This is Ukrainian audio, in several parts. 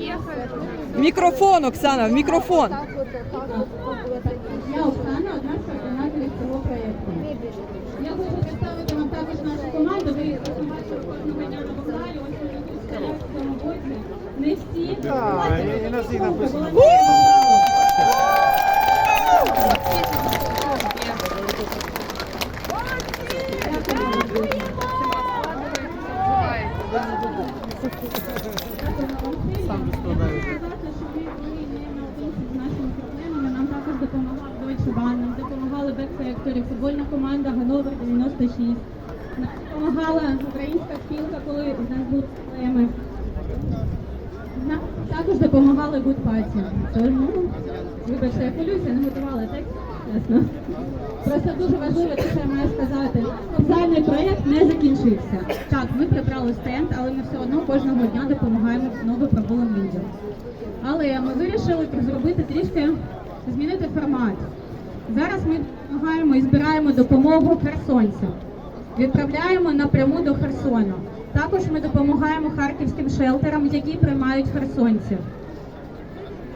Я. Мікрофон, Оксана, мікрофон. Я Оксана, одна з координаторів цього проєкту. Я хочу представити вам також нашу команду. Ви їх бачите кожного дня на вокзалі. Ось вони тут стоять в цьому боці. Не всі. Так, і- на всіх написано. Сам. Нам також допомагав Deutsche Bahn, нам допомагали бек-секторі, футбольна команда Ганновер 96. Нам допомагала українська спілка, коли в нас були проблеми. Також допомагали Party. Тому, вибачте, я хвилююся, не готувала текст, чесно. Просто дуже важливо те, що я маю сказати. Соціальний проєкт не закінчився. Так, ми прибрали стенд, але ми все одно кожного дня допомагаємо знову пробулим людям. Але ми вирішили зробити трішки змінити формат. Зараз ми допомагаємо і збираємо допомогу херсонцям. Відправляємо напряму до Херсону. Також ми допомагаємо харківським шелтерам, які приймають херсонців.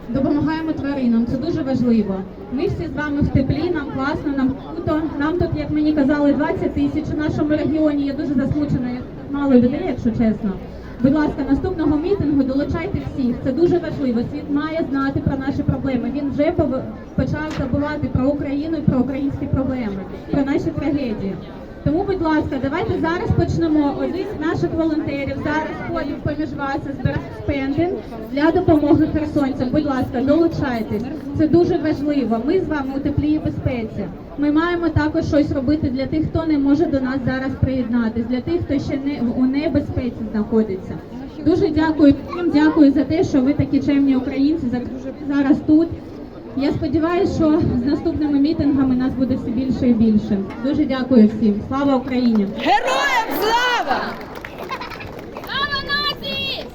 Допомагаємо тваринам, це дуже важливо. Ми всі з вами в теплі, нам класно, нам круто. Нам тут, як мені казали, 20 тисяч у нашому регіоні. Я дуже засмучена, мало людей, якщо чесно. Будь ласка, наступного мітингу долучайте всіх. Це дуже важливо. Світ має знати про наші проблеми. Він вже почав забувати про Україну і про українські проблеми, про наші трагедії. Тому, будь ласка, давайте зараз почнемо. Один з наших волонтерів зараз ходить поміж вас і збирає спендинг для допомоги херсонцям. Будь ласка, долучайтесь. Це дуже важливо. Ми з вами у теплі і безпеці. Ми маємо також щось робити для тих, хто не може до нас зараз приєднатись, для тих, хто ще не у небезпеці знаходиться. Дуже дякую всім, дякую за те, що ви такі чемні українці, за зараз тут. Я сподіваюся, що з наступними мітингами нас буде все більше і більше. Дуже дякую всім. Слава Україні! Героям слава!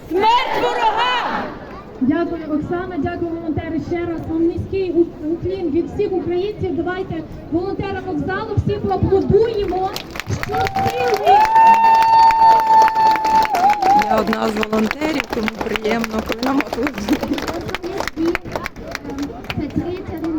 Смерть ворогам! Дякую, Оксана, дякую, волонтери. Ще раз вам низький у- уклін від всіх українців. Давайте волонтерам вокзалу всі поаплодуємо. Я одна з волонтерів, тому приємно, коли нам аплодують.